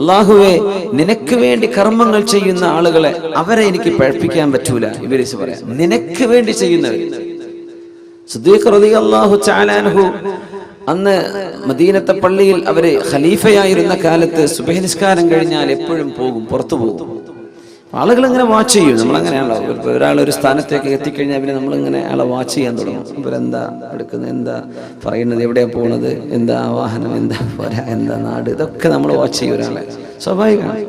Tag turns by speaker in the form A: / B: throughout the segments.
A: അള്ളാഹുവേ നിനക്ക് വേണ്ടി കർമ്മങ്ങൾ ചെയ്യുന്ന ആളുകളെ അവരെ എനിക്ക് പഴപ്പിക്കാൻ പറ്റൂല. ഇവരിസ് പറയാം നിനക്ക് വേണ്ടി ചെയ്യുന്നവർ അന്ന് മദീനത്തെ പള്ളിയിൽ അവർ ഖലീഫയായിരുന്ന കാലത്ത് സുബഹി നിസ്കാരം കഴിഞ്ഞാൽ എപ്പോഴും പോകും പുറത്തു പോകും. ആളുകൾ ഇങ്ങനെ വാച്ച് ചെയ്യും നമ്മൾ അങ്ങനെയാണല്ലോ ഒരാൾ ഒരു സ്ഥാനത്തേക്ക് എത്തിക്കഴിഞ്ഞാൽ പിന്നെ നമ്മളിങ്ങനെ ആളെ വാച്ച് ചെയ്യാൻ തുടങ്ങും. ഇവരെന്താ എടുക്കുന്നത്? എന്താ പറയുന്നത്? എവിടെയാണ് പോകുന്നത് എന്താ വാഹനം? എന്താ പോരാ? എന്താ നാട്? ഇതൊക്കെ നമ്മൾ വാച്ച് ചെയ്യും ഒരാളെ. സ്വാഭാവികമാണ്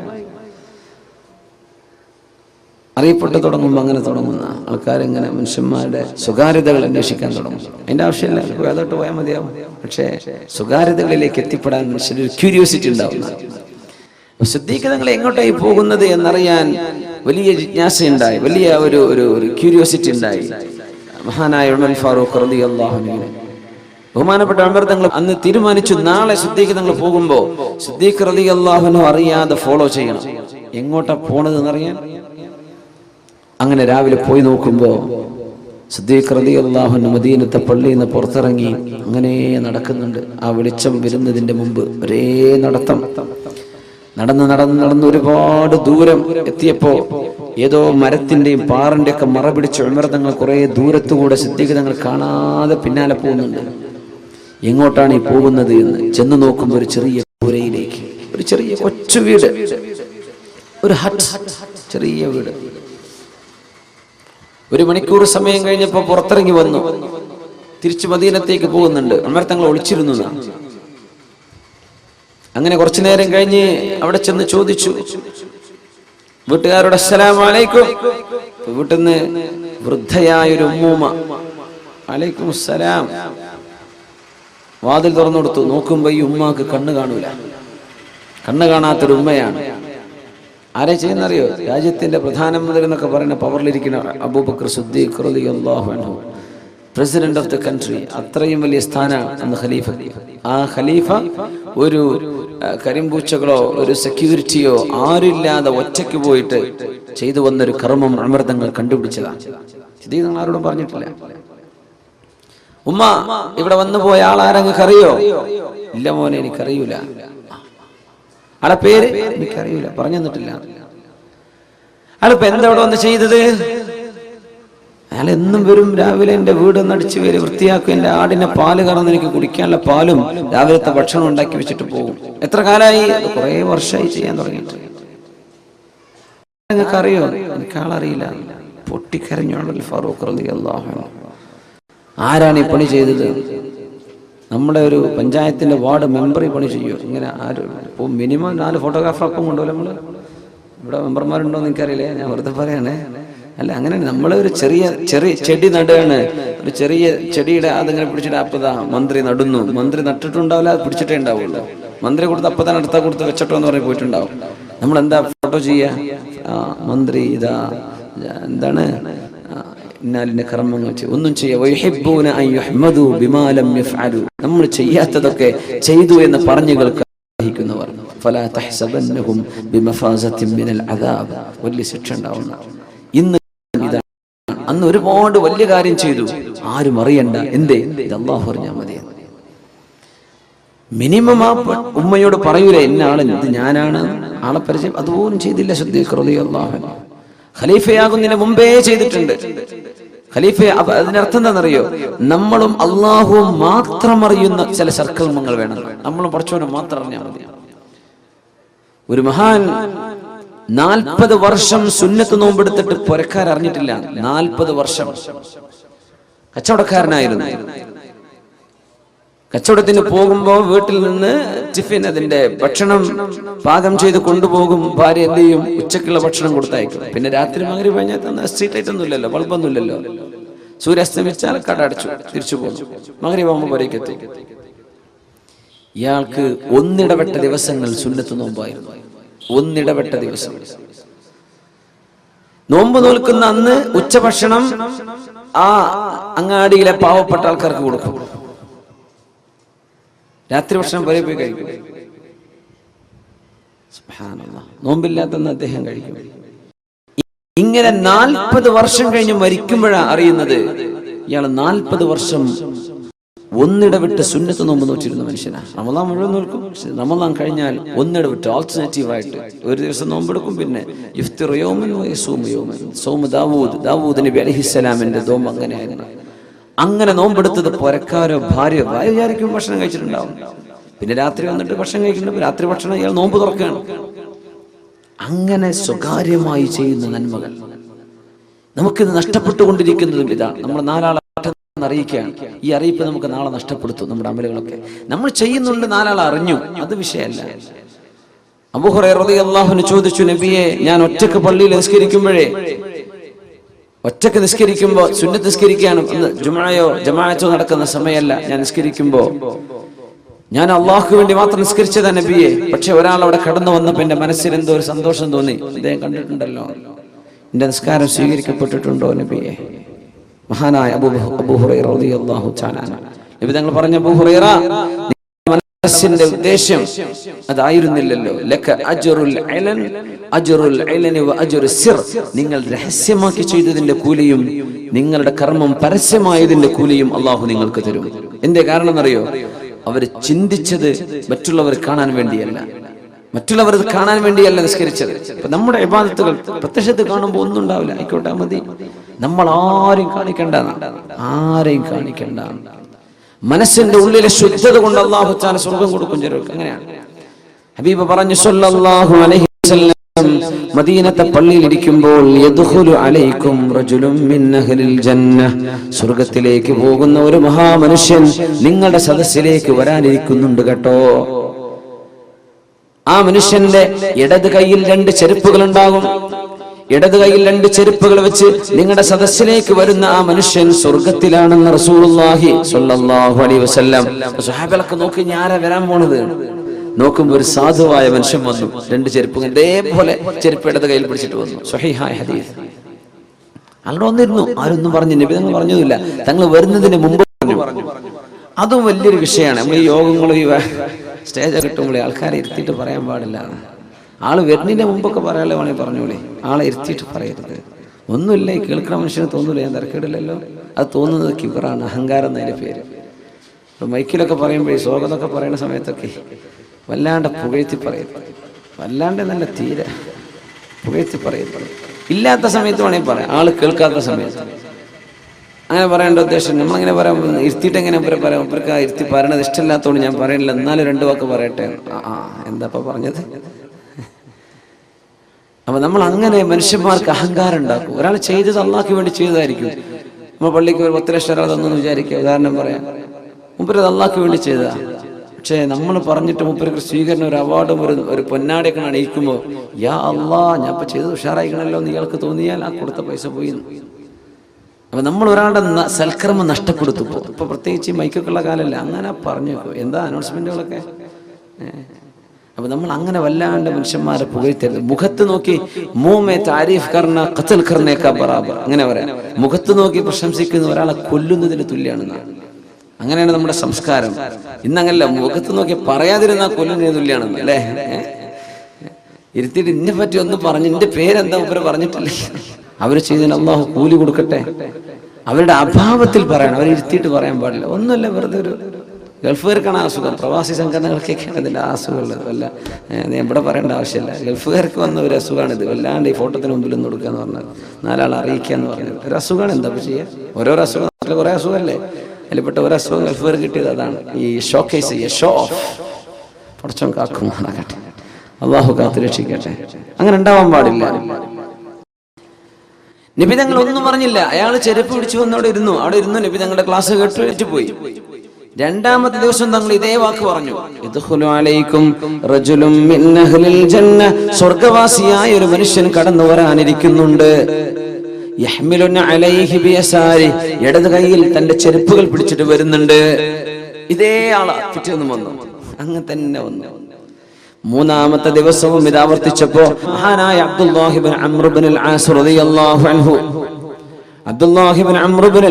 A: അറിയപ്പെട്ട് തുടങ്ങുമ്പോൾ അങ്ങനെ തുടങ്ങുന്ന ആൾക്കാരിങ്ങനെ മനുഷ്യന്മാരുടെ സ്വകാര്യതകൾ അന്വേഷിക്കാൻ തുടങ്ങും. അതിന്റെ ആവശ്യമില്ല. വേദോട്ട് പോയാൽ മതിയാവും. പക്ഷേ സ്വകാര്യതകളിലേക്ക് എത്തിപ്പെടാൻ മനുഷ്യന് ക്യൂരിയോസിറ്റി ഉണ്ടാവുന്ന. സിദ്ദീഖ് നിങ്ങൾ എങ്ങോട്ടായി പോകുന്നത് എന്നറിയാൻ വലിയ ജിജ്ഞാസയുണ്ടായി വലിയ ഒരു ഒരു ഒരു ക്യൂരിയോസിറ്റി ഉണ്ടായി. മഹാനായ ഉമർ ഫാറൂഖ് റളിയല്ലാഹു അൻഹു. ബഹുമാനപ്പെട്ട ഉമർ തങ്ങൾ അന്ന് തീരുമാനിച്ചു നാളെ സിദ്ദീഖ് തങ്ങൾ പോകുമ്പോൾ സിദ്ദീഖ് റളിയല്ലാഹു അൻഹു അറിയാതെ ഫോളോ ചെയ്യണം. എങ്ങോട്ടാ പോണത് എന്നറിയാൻ അങ്ങനെ രാവിലെ പോയി നോക്കുമ്പോൾ സിദ്ദീഖ് റളിയല്ലാഹു അൻഹു മദീനത്തെ പള്ളിയിൽ നിന്ന് പുറത്തിറങ്ങി അങ്ങനെ നടക്കുന്നുണ്ട്. ആ വെളിച്ചം വരുന്നതിന്റെ മുമ്പ് ഒരേ നടത്തം. നടന്ന് നടന്ന് നടന്ന് ഒരുപാട് ദൂരം എത്തിയപ്പോ ഏതോ മരത്തിന്റെയും പാറിന്റെ ഒക്കെ മറ പിടിച്ച് ഉമർതങ്ങൾ കുറെ ദൂരത്തുകൂടെ സിദ്ദീഖ് തങ്ങൾ കാണാതെ പിന്നാലെ പോകുന്നുണ്ട്. എങ്ങോട്ടാണ് ഈ പോകുന്നത് എന്ന് ചെന്ന് നോക്കുമ്പോൾ ഒരു ചെറിയ പുരയിലേക്ക് ഒരു ചെറിയ കൊച്ചു വീട് ഒരു ഹട്ട് ചെറിയ വീട്. ഒരു മണിക്കൂർ സമയം കഴിഞ്ഞപ്പോ പുറത്തിറങ്ങി വന്നു. തിരിച്ചു മദീനത്തേക്ക് പോകുന്നുണ്ട്. ഉമർ തങ്ങൾ ഒളിച്ചിരുന്നു. അങ്ങനെ കുറച്ചു നേരം കഴിഞ്ഞ് അവിടെ ചെന്ന് ചോദിച്ചു വീട്ടുകാരോട് അസ്സലാം വലൈക്കും വീട്ടിൽ നിന്ന് വൃദ്ധയായ ഒരു ഉമ്മൂമ്മ അലൈക്കും അസ്സലാം. വാതിൽ തുറന്നു കൊടുത്തു. നോക്കുമ്പോ ഈ ഉമ്മാക്ക് കണ്ണ് കാണൂല. കണ്ണ് കാണാത്തൊരു ഉമ്മയാണ്. ആരെ ചെയ്യുന്നറിയോ? രാജ്യത്തിന്റെ പ്രധാനമന്ത്രി എന്നൊക്കെ പറയുന്ന പവറിലിരിക്കുന്ന Abubakar Siddique president of the country അത്രയും വലിയ സ്ഥാനമാണ് അന്ന് ഖലീഫ. ആ ഖലീഫ ഒരു കരിമ്പൂച്ചകളോ ഒരു സെക്യൂരിറ്റിയോ ആരില്ലാതെ ഒറ്റയ്ക്ക് പോയിട്ട് ചെയ്തു വന്നൊരു കർമ്മം അമൃതങ്ങൾ കണ്ടുപിടിച്ചതാണ്. ആരോടും പറഞ്ഞിട്ടില്ല. ഉമ്മ ഇവിടെ വന്നു പോയ ആളാരെങ്ങൾക്ക് അറിയോ ഇല്ല മോനെ എനിക്കറിയൂല. ആളെ പേര് എനിക്കറിയൂല പറഞ്ഞു തന്നിട്ടില്ല ആളിപ്പോ എന്താ ഇവിടെ വന്ന് ചെയ്തത്? അയാൾ എന്നും വരും. രാവിലെ എന്റെ വീട് നടിച്ചു വരും വൃത്തിയാക്കും. എന്റെ ആടിനെ പാൽ കറന്ന് എനിക്ക് കുടിക്കാനുള്ള പാലും രാവിലത്തെ ഭക്ഷണം ഉണ്ടാക്കി വെച്ചിട്ട് പോകും. എത്ര കാലമായി കുറേ വർഷമായി ചെയ്യാൻ തുടങ്ങിയിട്ട്. നിങ്ങൾക്ക് അറിയോ എനിക്ക് ആളറിയില്ല പൊട്ടിക്കരഞ്ഞോളൽ ഫാറൂഖ് റളിയല്ലാഹു ആരാണ് ഈ പണി ചെയ്തത്? നമ്മുടെ ഒരു പഞ്ചായത്തിന്റെ വാർഡ് മെമ്പർ ഈ പണി ചെയ്യും ഇങ്ങനെ ആരും? ഇപ്പോൾ മിനിമം നാല് ഫോട്ടോഗ്രാഫർ ഒക്കെ കൊണ്ടുപോലും നമ്മൾ. ഇവിടെ മെമ്പർമാരുണ്ടോ എന്ന് എനിക്കറിയില്ലേ ഞാൻ വെറുതെ പറയണേ. അല്ല അങ്ങനെ നമ്മൾ ഒരു ചെറിയ ചെറിയ ചെടി നടുകയാണ്. ഒരു ചെറിയ ചെടിയുടെ അതിങ്ങനെ പിടിച്ചിട്ട് അപ്പതാ മന്ത്രി നടുന്നു. മന്ത്രി നട്ടിട്ടുണ്ടാവില്ല അത് പിടിച്ചിട്ടേ ഉണ്ടാവുള്ളൂ. മന്ത്രി കൊടുത്ത് അപ്പൊ തന്നെ അടുത്ത കൊടുത്ത് വെച്ചിട്ടോ എന്ന് പറഞ്ഞ് പോയിട്ടുണ്ടാവും. നമ്മൾ എന്താ ഫോട്ടോ ചെയ്യാ? ആ, മന്ത്രി ഇതാ എന്താണ്? ഇന്നാലിന്റെ കർമ്മങ്ങൾ ഒന്നും ചെയ്യാ. നമ്മൾ ചെയ്യാത്തതൊക്കെ ചെയ്തു എന്ന് പറഞ്ഞു ആഗ്രഹിക്കുന്നവർ. ഫലാ തഹ്സബന്നഹും ബിമഫാസത്തിൻ മിനൽ അദാബ്. വലിയ ശിക്ഷ ഉണ്ടാവുന്ന ഇന്ന് അന്ന് ഒരുപാട് വലിയ കാര്യം ചെയ്തു. ആരും അറിയണ്ട. എന്തേ? അള്ളാഹു അറിഞ്ഞാൽ മതി. മിനിമം ആ ഉമ്മയോട് പറയൂല എന്നാണ്? ഇത് ഞാനാണ്. ആളെ പരിചയം അതുപോലും ചെയ്തില്ല അള്ളാഹു ഖലീഫയാകുന്നതിന് മുമ്പേ ചെയ്തിട്ടുണ്ട്. ഖലീഫ അതിനർത്ഥം എന്താണെന്നറിയോ? നമ്മളും അള്ളാഹുവും മാത്രം അറിയുന്ന ചില സർക്കൽമങ്ങൾ വേണം. നമ്മളും പഠിച്ചവനെ മാത്രം അറിഞ്ഞാൽ മതി. ഒരു മഹാൻ നാൽപ്പത് വർഷം സുന്നത്ത് നോമ്പെടുത്തിട്ട് പുരക്കാർ അറിഞ്ഞിട്ടില്ല. നാൽപ്പത് വർഷം. കച്ചവടക്കാരനായിരുന്നു. കച്ചവടത്തിന് പോകുമ്പോൾ വീട്ടിൽ നിന്ന് ടിഫിൻ അതിന്റെ ഭക്ഷണം പാകം ചെയ്ത് കൊണ്ടുപോകും. ഭാര്യ എന്ത് ചെയ്യും? ഉച്ചക്കുള്ള ഭക്ഷണം കൊടുത്തയക്കും. പിന്നെ രാത്രി മകരി കഴിഞ്ഞാൽ സ്ട്രീറ്റ് ലൈറ്റ് ഒന്നും ഇല്ലല്ലോ ബൾബൊന്നും ഇല്ലല്ലോ. സൂര്യാസ്തമിച്ചാൽ കട അടച്ചു തിരിച്ചു പോകും. മകരി പോകുമ്പോഴേക്കെത്തി ഇയാൾക്ക് ഒന്നിടവെട്ട ദിവസങ്ങൾ സുന്നത്ത് നോമ്പായിരുന്നു. ഒന്നിടവിട്ട ദിവസം. നോമ്പ് നോൽക്കുന്ന അന്ന് ഉച്ചഭക്ഷണം ആ അങ്ങാടിയിലെ പാവപ്പെട്ട ആൾക്കാർക്ക് കൊടുക്കും. രാത്രി ഭക്ഷണം വരെ പോയി കഴിക്കും. നോമ്പില്ലാത്തന്ന് അദ്ദേഹം കഴിക്കും. ഇങ്ങനെ നാൽപ്പത് വർഷം കഴിഞ്ഞ് മരിക്കുമ്പോഴാണ് അറിയുന്നത്. ഇയാൾ നാൽപ്പത് വർഷം ഒന്നിടവിട്ട് സുന്നത്ത് നോമ്പ് നോറ്റിരുന്ന മനുഷ്യനാണ് റമദാൻ മുഴുവൻ നോക്കും റമദാൻ കഴിഞ്ഞാൽ ഒന്നിടവിട്ട് ആൾട്ടർനേറ്റീവ് ആയിട്ട് ഒരു ദിവസം നോമ്പെടുക്കും. പിന്നെ ഇഫ്തിർ യോമൻ സോമ യോമൻ ദാവൂദ്. ദാവൂദ് നബി അലഹിസ്സലാമിന്റെ നോമ്പ് അങ്ങനെയായിരുന്നു അങ്ങനെ നോമ്പെടുത്തത് പുരക്കാരോ ഭാര്യ ഭാര്യ വിചാരിക്കും ഭക്ഷണം കഴിച്ചിട്ടുണ്ടാവും. പിന്നെ രാത്രി വന്നിട്ട് ഭക്ഷണം കഴിക്കുന്നുണ്ട് രാത്രി ഭക്ഷണം ഇയാൾ നോമ്പ് തുറക്കുകയാണ്. അങ്ങനെ സ്വകാര്യമായി ചെയ്യുന്ന നന്മകൾ. നമുക്കിത് നഷ്ടപ്പെട്ടുകൊണ്ടിരിക്കുന്നതും ഇതാണ് നമ്മൾ നാലാളെ അറിയിക്കുകയാണ്. ഈ അറിയിപ്പ് നമുക്ക് നാളെ നഷ്ടപ്പെടുത്തും നമ്മുടെ അമലുകളൊക്കെ. നമ്മൾ ചെയ്യുന്നുണ്ട് നാലാൾ അറിഞ്ഞു. അത് വിഷയമല്ല. അബുഹുറൈ ചോദിച്ചു നബിയെ ഞാൻ ഒറ്റയ്ക്ക് പള്ളിയിൽ നിസ്കരിക്കുമ്പോഴേ ഒറ്റയ്ക്ക് നിസ്കരിക്കുമ്പോ സുന്നത്ത് നിസ്കരിക്കുകയാണ് ഒന്ന് ജുമായോ ജമാഅത്തോ നടക്കുന്ന സമയമല്ല. ഞാൻ നിസ്കരിക്കുമ്പോ ഞാൻ അള്ളാഹുക്ക് വേണ്ടി മാത്രം നിസ്കരിച്ചതാ നബിയെ. പക്ഷെ ഒരാൾ അവിടെ കടന്നു വന്നപ്പോ എന്റെ മനസ്സിൽ എന്തോ ഒരു സന്തോഷം തോന്നി. അദ്ദേഹം കണ്ടിട്ടുണ്ടല്ലോ. എന്റെ നിസ്കാരം സ്വീകരിക്കപ്പെട്ടിട്ടുണ്ടോ നബിയെ? മഹാനായ തങ്ങൾ പറഞ്ഞ അബൂഹുറൈറ മനസ്സിന്റെ ഉദ്ദേശം അതായിരുന്നില്ലല്ലോ. ലക അജ്റുൽ ഇലൻ അജ്റുൽ വ സിർ. നിങ്ങൾ രഹസ്യമാക്കി ചെയ്തതിന്റെ കൂലിയും നിങ്ങളുടെ കർമ്മം പരസ്യമായതിന്റെ കൂലിയും അള്ളാഹു നിങ്ങൾക്ക് തരും. എന്റെ കാരണം എന്നറിയോ അവർ ചിന്തിച്ചത് മറ്റുള്ളവർ കാണാൻ വേണ്ടിയല്ല. മറ്റുള്ളവർ ഇത് കാണാൻ വേണ്ടിയല്ല നിസ്കരിച്ചത്. ഇപ്പൊ നമ്മുടെ ഇബാദത്തുകൾ പ്രത്യക്ഷത്തിൽ കാണുമ്പോൾ ഒന്നും ഉണ്ടാവില്ല. ആയിക്കോട്ടെ മതി. നമ്മൾ ആരെയും കാണിക്കണ്ട ആരെയും കാണിക്കണ്ട മനസ്സിന്റെ ഉള്ളിലെ ശുദ്ധത കൊണ്ട് അള്ളാഹു താല സ്വർഗം കൊടുക്കും ചെറുക്ക് അങ്ങനെയാണ്. ഹബീബ് പറഞ്ഞു സല്ലല്ലാഹു അലൈഹി വസല്ലം മദീനത്തെ പള്ളിയിൽ ഇരിക്കുമ്പോൾ അലൈക്കും റജുലും മിൻ അഹ്ലിൽ ജന്ന സ്വർഗത്തിലേക്ക് പോകുന്ന ഒരു മഹാമനുഷ്യൻ നിങ്ങളുടെ സദസ്സിലേക്ക് വരാനിരിക്കുന്നുണ്ട് കേട്ടോ. ആ മനുഷ്യന്റെ ഇടത് കൈയിൽ രണ്ട് ചെരുപ്പുകൾ ഉണ്ടാകും ഇടത് കൈയിൽ രണ്ട് ചെരുപ്പുകൾ വെച്ച് നിങ്ങളുടെ സദസ്സിലേക്ക് വരുന്ന ആ മനുഷ്യൻ സ്വർഗത്തിലാണെന്ന് റസൂലുള്ളാഹി സ്വല്ലല്ലാഹു അലൈഹി വസല്ലം. നോക്കി ഞാരാ വരാൻ പോണത്? നോക്കുമ്പോൾ ഒരു സാധുവായ മനുഷ്യൻ വന്നു. രണ്ട് ചെരുപ്പുകൾ ഇതേപോലെ ചെരുപ്പ് ഇടത് കയ്യിൽ പിടിച്ചിട്ട് വന്നു. സ്വഹീഹായ ഹദീസ്. അവിടെ വന്നിരുന്നു. ആരൊന്നും പറഞ്ഞു നബി തങ്ങൾ പറഞ്ഞതുമില്ല. തങ്ങൾ വരുന്നതിന് മുമ്പ് പറഞ്ഞു. അതും വലിയൊരു വിഷയമാണ്. നമ്മൾ ഈ യോഗങ്ങളും ഈ സ്റ്റേജ് കിട്ടുമ്പോൾ ആൾക്കാരെ ഇരുത്തിയിട്ട് പറയാൻ പാടില്ല. ആൾ വരുന്നതിന്റെ മുമ്പൊക്കെ പറയാനുള്ള വേണമെങ്കിൽ പറഞ്ഞോളി. ആളെ ഇരുത്തിയിട്ട് പറയരുത്. ഒന്നുമില്ല കേൾക്കുന്ന മനുഷ്യന് തോന്നൂല ഞാൻ തിരക്കേടില്ലല്ലോ. അത് തോന്നുന്നത് കിബറാണ് അഹങ്കാരം എന്നതിന്റെ പേര്. ഇപ്പം മൈക്കിലൊക്കെ പറയുമ്പോഴേ സ്വാഗതമൊക്കെ പറയുന്ന സമയത്തൊക്കെ വല്ലാണ്ട് പുകഴ്ത്തി പറയരുത് വല്ലാണ്ട് നല്ല തീരെ പുകഴ്ത്തി പറയരുത് ഇല്ലാത്ത സമയത്ത് വേണമെങ്കിൽ പറയാം. ആൾ കേൾക്കാത്ത സമയത്ത്. അങ്ങനെ പറയേണ്ട ഉദ്ദേശം. നമ്മളങ്ങനെ പറയാം ഇരുത്തിയിട്ട് എങ്ങനെ ഇവരെ പറയാം? ഇവർക്ക് ആ ഇരുത്തി പറയണത് ഇഷ്ടമില്ലാത്തതുകൊണ്ട് ഞാൻ പറയണില്ല. എന്നാലും രണ്ടു വാക്ക് പറയട്ടെ. ആ എന്താ പറഞ്ഞത്? അപ്പൊ നമ്മൾ അങ്ങനെ മനുഷ്യന്മാർക്ക് അഹങ്കാരം ഉണ്ടാക്കും. ഒരാൾ ചെയ്തത് അള്ളാഹ്ക്ക് വേണ്ടി ചെയ്തതായിരിക്കും. നമ്മൾ പള്ളിക്ക് ഒരു പത്ത് ലക്ഷം ഒരാൾ തന്നു വിചാരിക്കുക. ഉദാഹരണം പറയാം. മുപ്പരത് അള്ളാഹ്ക്ക് വേണ്ടി ചെയ്തതാ. പക്ഷേ നമ്മൾ പറഞ്ഞിട്ട് മുപ്പർക്ക് സ്വീകരണം ഒരു അവാർഡും ഒരു ഒരു പൊന്നാടിയൊക്കെ അണിയിക്കുമ്പോൾ യാ അള്ളാ ഞാൻ ഇപ്പൊ ചെയ്തത് ഉഷാറായിക്കണല്ലോ നിങ്ങൾക്ക് തോന്നിയാൽ ആ കൊടുത്ത പൈസ പോയി. അപ്പൊ നമ്മൾ ഒരാളുടെ സൽക്കർമ്മം നഷ്ടപ്പെടുത്തു. ഇപ്പൊ പ്രത്യേകിച്ച് മൈക്കൊക്കെയുള്ള കാലല്ല അങ്ങനെ പറഞ്ഞു എന്താ അനൗൺസ്മെന്റുകളൊക്കെ. അപ്പൊ നമ്മൾ അങ്ങനെ വല്ലാണ്ട് മനുഷ്യന്മാരെ പുകഴ്ത്തരുത്. മുഖത്ത് നോക്കി മൂമേ താരീഫ് കർണ കത്തൽ കർണേക്ക ബറാബർ. അങ്ങനെ പറയാം. മുഖത്ത് നോക്കി പ്രശംസിക്കുന്ന ഒരാളെ കൊല്ലുന്നതിന് തുല്യാണ് അങ്ങനെയാണ് നമ്മുടെ സംസ്കാരം. ഇന്നങ്ങല്ല മുഖത്ത് നോക്കി പറയാതിരുന്ന കൊല്ലുന്നതിന് തുല്യാണ് അല്ലേ? ഇരുത്തിയിട്ട് ഇന്നെ പറ്റി ഒന്ന് പറഞ്ഞു എന്റെ പേരെന്താ? ഉപരെ പറഞ്ഞിട്ടില്ലേ. അവർ ചെയ്തതിന് അള്ളാഹു കൂലി കൊടുക്കട്ടെ? അവരുടെ അഭാവത്തിൽ പറയണം. അവരെ ഇരുത്തിയിട്ട് പറയാൻ പാടില്ല. ഒന്നുമല്ല വെറുതെ ഒരു ഗൾഫുകാർക്കാണ് അസുഖം. പ്രവാസി സംഘടനകൾക്കൊക്കെയാണ് ഇതിന്റെ അസുഖമുള്ളത്. ഏഹ്, ഇവിടെ പറയേണ്ട ആവശ്യമില്ല. ഗൾഫുകാർക്ക് വന്ന ഒരു അസുഖമാണിത്. വല്ലാണ്ട് ഈ ഫോട്ടോത്തിന് മുമ്പിൽ ഒന്ന് കൊടുക്കുക എന്ന് പറഞ്ഞത് നാലാൾ അറിയിക്കുക എന്ന് പറഞ്ഞത് ഒരു അസുഖമാണ്. എന്താ ചെയ്യുക ഓരോരോ അസുഖം. കുറേ അസുഖമല്ലേ? അതിൽപ്പെട്ട ഒരു അസുഖം ഗൾഫുകാർ കിട്ടിയത് അതാണ്. ഈ ഷോ കേസ് ഷോ ഓഫ്. പടച്ചോൻ കാക്കും അള്ളാഹു കാത്തു രക്ഷിക്കട്ടെ അങ്ങനെ ഉണ്ടാവാൻ പാടില്ല. നബി തങ്ങൾ ഒന്നും പറഞ്ഞില്ല. അയാൾ ചെരുപ്പ് പിടിച്ചു വന്ന് അവിടെ ഇരുന്നു. അവിടെ ഇരുന്നു നബി തങ്ങളുടെ ക്ലാസ് കേട്ട് പോയി. രണ്ടാമത്തെ ദിവസം തങ്ങൾ ഇതേ വാക്ക് പറഞ്ഞു. സ്വർഗവാസിയായ ഒരു മനുഷ്യൻ കടന്നു വരാനിരിക്കുന്നുണ്ട്. ഇടത് കൈയിൽ തന്റെ ചെരുപ്പുകൾ പിടിച്ചിട്ട് വരുന്നുണ്ട്. ഇതേ ആളാ. പിറ്റേന്ന് വന്നു. അങ്ങനെ തന്നെ വന്നു. മൂന്നാമത്തെ ദിവസവും ഇത് ആവർത്തിച്ചപ്പോ മഹാനായ അബ്ദുല്ലാഹിബിൻ ആസ് റളിയല്ലാഹു അൻഹു.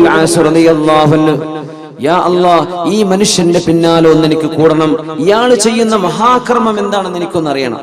A: ആസ് റളിയല്ലാഹു അൻഹു. യാ ഈ മനുഷ്യന്റെ പിന്നാലെ ഒന്ന് എനിക്ക് കൂടണം. ഇയാൾ ചെയ്യുന്ന മഹാകർമ്മം എന്താണെന്ന് എനിക്കൊന്ന് അറിയണം.